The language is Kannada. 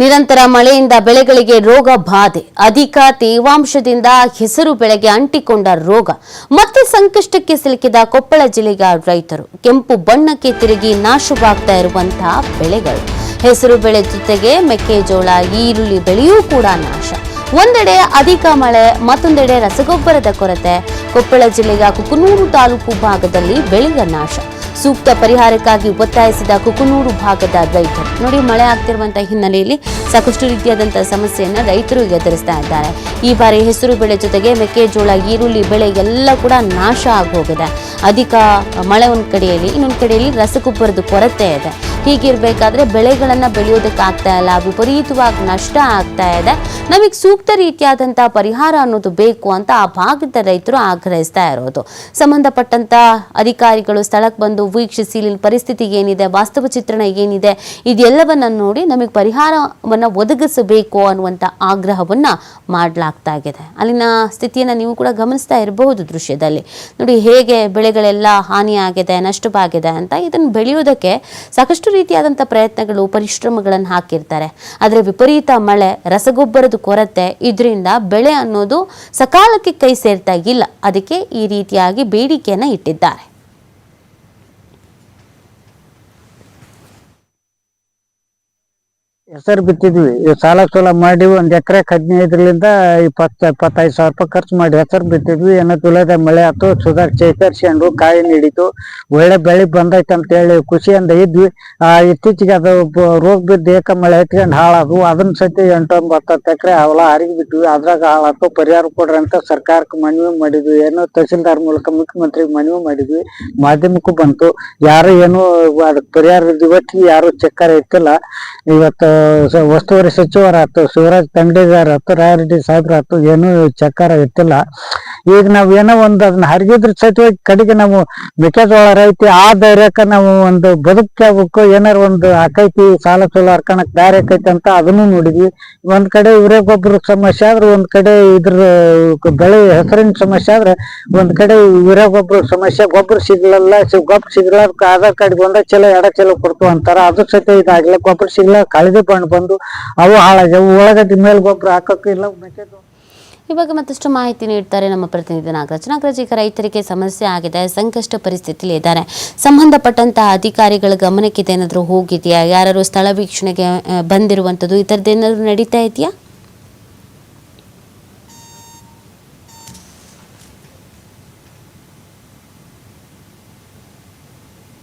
ನಿರಂತರ ಮಳೆಯಿಂದ ಬೆಳೆಗಳಿಗೆ ರೋಗ ಬಾಧೆ. ಅಧಿಕ ತೇವಾಂಶದಿಂದ ಹೆಸರು ಬೆಳೆಗೆ ಅಂಟಿಕೊಂಡ ರೋಗ. ಮತ್ತೆ ಸಂಕಷ್ಟಕ್ಕೆ ಸಿಲುಕಿದ ಕೊಪ್ಪಳ ಜಿಲ್ಲೆಯ ರೈತರು. ಕೆಂಪು ಬಣ್ಣಕ್ಕೆ ತಿರುಗಿ ನಾಶವಾಗ್ತಾ ಇರುವಂತಹ ಬೆಳೆಗಳು. ಹೆಸರು ಬೆಳೆ ಜೊತೆಗೆ ಮೆಕ್ಕೆಜೋಳ, ಈರುಳ್ಳಿ ಬೆಳೆಯೂ ಕೂಡ ನಾಶ. ಒಂದೆಡೆ ಅಧಿಕ ಮಳೆ, ಮತ್ತೊಂದೆಡೆ ರಸಗೊಬ್ಬರದ ಕೊರತೆ. ಕೊಪ್ಪಳ ಜಿಲ್ಲೆಯ ಕುಕನೂರು ತಾಲೂಕು ಭಾಗದಲ್ಲಿ ಬೆಳೆಯ ನಾಶ. ಸೂಕ್ತ ಪರಿಹಾರಕ್ಕಾಗಿ ಒತ್ತಾಯಿಸಿದ ಕುಕನೂರು ಭಾಗದ ರೈತರು. ನೋಡಿ, ಮಳೆ ಆಗ್ತಿರುವಂತಹ ಹಿನ್ನೆಲೆಯಲ್ಲಿ ಸಾಕಷ್ಟು ರೀತಿಯಾದಂತಹ ಸಮಸ್ಯೆಯನ್ನು ರೈತರು ಎದುರಿಸ್ತಾ ಇದ್ದಾರೆ. ಈ ಬಾರಿ ಹೆಸರು ಬೆಳೆ ಜೊತೆಗೆ ಮೆಕ್ಕೆಜೋಳ, ಈರುಳ್ಳಿ ಬೆಳೆ ಎಲ್ಲ ಕೂಡ ನಾಶ ಆಗೋಗಿದೆ. ಅಧಿಕ ಮಳೆ ಒಂದು ಕಡೆಯಲ್ಲಿ, ಇನ್ನೊಂದು ಕಡೆಯಲ್ಲಿ ರಸಗೊಬ್ಬರದ ಕೊರತೆ ಇದೆ. ಹೀಗಿರ್ಬೇಕಾದ್ರೆ ಬೆಳೆಗಳನ್ನ ಬೆಳೆಯೋದಕ್ಕೆ ಆಗ್ತಾ ಇಲ್ಲ. ವಿಪರೀತವಾಗಿ ನಷ್ಟ ಆಗ್ತಾ ಇದೆ. ನಮಗೆ ಸೂಕ್ತ ರೀತಿಯಾದಂತಹ ಪರಿಹಾರ ಅನ್ನೋದು ಬೇಕು ಅಂತ ಆ ಭಾಗದ ರೈತರು ಆಗ್ರಹಿಸ್ತಾ ಇರೋದು. ಸಂಬಂಧಪಟ್ಟಂತ ಅಧಿಕಾರಿಗಳು ಸ್ಥಳಕ್ಕೆ ಬಂದು ವೀಕ್ಷಿಸಿ, ಇಲ್ಲಿನ ಪರಿಸ್ಥಿತಿ ಏನಿದೆ, ವಾಸ್ತವ ಚಿತ್ರಣ ಏನಿದೆ, ಇದೆಲ್ಲವನ್ನ ನೋಡಿ ನಮಗೆ ಪರಿಹಾರವನ್ನ ಒದಗಿಸಬೇಕು ಅನ್ನುವಂಥ ಆಗ್ರಹವನ್ನ ಮಾಡಲಾಗ್ತಾ ಇದೆ. ಅಲ್ಲಿನ ಸ್ಥಿತಿಯನ್ನ ನೀವು ಕೂಡ ಗಮನಿಸ್ತಾ ಇರಬಹುದು ದೃಶ್ಯದಲ್ಲಿ. ನೋಡಿ ಹೇಗೆ ಬೆಳೆಗಳೆಲ್ಲ ಹಾನಿಯಾಗಿದೆ, ನಷ್ಟವಾಗಿದೆ ಅಂತ ಇದನ್ನು ಬೆಳೆಯೋದಕ್ಕೆ ಸಾಕಷ್ಟು ರೀತಿಯಾದಂಥ ಪ್ರಯತ್ನಗಳು, ಪರಿಶ್ರಮಗಳನ್ನು ಹಾಕಿರ್ತಾರೆ. ಆದರೆ ವಿಪರೀತ ಮಳೆ, ರಸಗೊಬ್ಬರದ ಕೊರತೆ ಇದರಿಂದ ಬೆಳೆ ಅನ್ನೋದು ಸಕಾಲಕ್ಕೆ ಕೈ ಸೇರ್ತಾ ಇಲ್ಲ. ಅದಕ್ಕೆ ಈ ರೀತಿಯಾಗಿ ಬೇಡಿಕೆಯನ್ನು ಇಟ್ಟಿದ್ದಾರೆ. ಹೆಸರು ಬಿತ್ತಿದ್ವಿ. ಸಾಲ ಸೂಲ ಮಾಡಿ ಒಂದ್ ಎಕರೆ ಹದಿನೈದರಿಂದ ಇಪ್ಪತ್ತ ಇಪ್ಪತ್ತೈದು ಸಾವಿರ ರೂಪಾಯಿ ಖರ್ಚು ಮಾಡಿ ಹೆಸರು ಬಿತ್ತಿದ್ವಿ. ಏನೋ ತುಲದ ಮಳೆ ಆತು ಸುಧಾರ್ ಚೇತರಿಸ್ಕೊಂಡು ಕಾಯಿ ನೀಡಿತು. ಒಳ್ಳೆ ಬೆಳೆ ಬಂದೈತೆ ಅಂತ ಹೇಳಿ ಖುಷಿಯಿಂದ ಇದ್ವಿ. ಆ, ಇತ್ತೀಚೆಗೆ ಅದು ರೋಗ ಬಿದ್ದು ಏಕ ಮಳೆ ಹತ್ಕೊಂಡು ಹಾಳಾದ್ವು. ಅದನ್ನ ಸತಿ ಎಂಟು ಒಂಬತ್ತು ಹತ್ತು ಎಕರೆ ಅವಲ ಹರಿಗಿ ಬಿಟ್ವಿ. ಅದ್ರಾಗ ಹಾಳಾತು ಪರಿಹಾರ ಕೊಡ್ರಿ ಅಂತ ಸರ್ಕಾರಕ್ಕೆ ಮನವಿ ಮಾಡಿದ್ವಿ. ಏನೋ ತಹಸೀಲ್ದಾರ್ ಮೂಲಕ ಮುಖ್ಯಮಂತ್ರಿಗೆ ಮನವಿ ಮಾಡಿದ್ವಿ. ಮಾಧ್ಯಮಕ್ಕೂ ಬಂತು. ಯಾರು ಏನು ಅದಕ್ಕೆ ಪರಿಹಾರ ಇವತ್ತಿಗೆ ಯಾರು ಚಕ್ಕರ್ ಇತ್ತಿಲ್ಲ ಇವತ್ತು ಉಸ್ತುವಾರಿ ಸಚಿವರಾಯ್ತು, ಶಿವರಾಜ್ ತಂಗಡಿಗಾರ ಆತು ರಾಯರೆಡ್ಡಿ ಸಾಹೇಬ್ರಾತು ಏನು ಚಕ್ಕಾರ ಇತ್ತಿಲ್ಲ ಈಗ ನಾವ್ ಏನೋ ಒಂದ್ ಅದನ್ನ ಹರಿಗಿದ್ರ ಸಚಿವ ಕಡೆಗೆ ನಾವು ಮೆಕ್ಕೆಜೋಳ ರೈತಿ ಆ ಧೈರ್ಯಕ್ಕ ನಾವು ಒಂದು ಬದುಕಬೇಕು ಏನಾರ ಒಂದು ಆಕೈತಿ, ಸಾಲ ಸೂಲ ಹರ್ಕಣಕ್ ದಾರಿ ಆಕೈತಿ ಅಂತ ಅದನ್ನು ನೋಡಿದ್ವಿ. ಒಂದ್ ಕಡೆ ಇವರೇ ಗೊಬ್ಬರ ಸಮಸ್ಯೆ ಆದ್ರೆ, ಒಂದ್ ಕಡೆ ಇದ್ರ ಬೆಳೆ ಹೆಸರಿನ ಸಮಸ್ಯೆ ಆದ್ರೆ, ಒಂದ್ ಕಡೆ ಇವರೇ ಗೊಬ್ಬರ ಸಮಸ್ಯೆ ಗೊಬ್ಬರ ಸಿಗ್ಲಲ್ಲ ಗೊಬ್ಬರ ಸಿಗ್ಲ ಆಧಾರ್ ಕಾರ್ಡ್ ಒಂದ ಚಲೋ ಎಡ ಚಲೋ ಕೊಡ್ತು ಅಂತಾರ. ಅದು ಸಹಿತ ಇದಾಗ್ಲಿ ಗೊಬ್ಬರ ಸಿಗ್ಲ ಕಳೆದೆ ಬಣ್ಣ ಬಂದು ಅವು ಹಾಳಾಗ್ಯಾವ ಉಳ್ಳಾಗಡ್ಡಿ ಮೇಲೆ ಗೊಬ್ಬರ ಇಲ್ಲ ಮೆಕ್ಕೆಜೋಳ ಇವಾಗ ಮತ್ತಷ್ಟು ಮಾಹಿತಿ ನೀಡ್ತಾರೆ ನಮ್ಮ ಪ್ರತಿನಿಧಿ ನಾಗರಾಜ್. ನಾಗರಾಜ್, ಈಗ ರೈತರಿಗೆ ಸಮಸ್ಯೆ ಆಗಿದೆ, ಸಂಕಷ್ಟ ಪರಿಸ್ಥಿತಿಯಲ್ಲಿ ಇದ್ದಾರೆ. ಸಂಬಂಧಪಟ್ಟಂತಹ ಅಧಿಕಾರಿಗಳ ಗಮನಕ್ಕೆ ಏನಾದರೂ ಹೋಗಿದೆಯಾ? ಯಾರು ಸ್ಥಳ ವೀಕ್ಷಣೆಗೆ ಬಂದಿರುವಂಥದ್ದು, ಈ ಥರದ್ದು ಏನಾದರೂ ನಡೀತಾ ಇದೆಯಾ?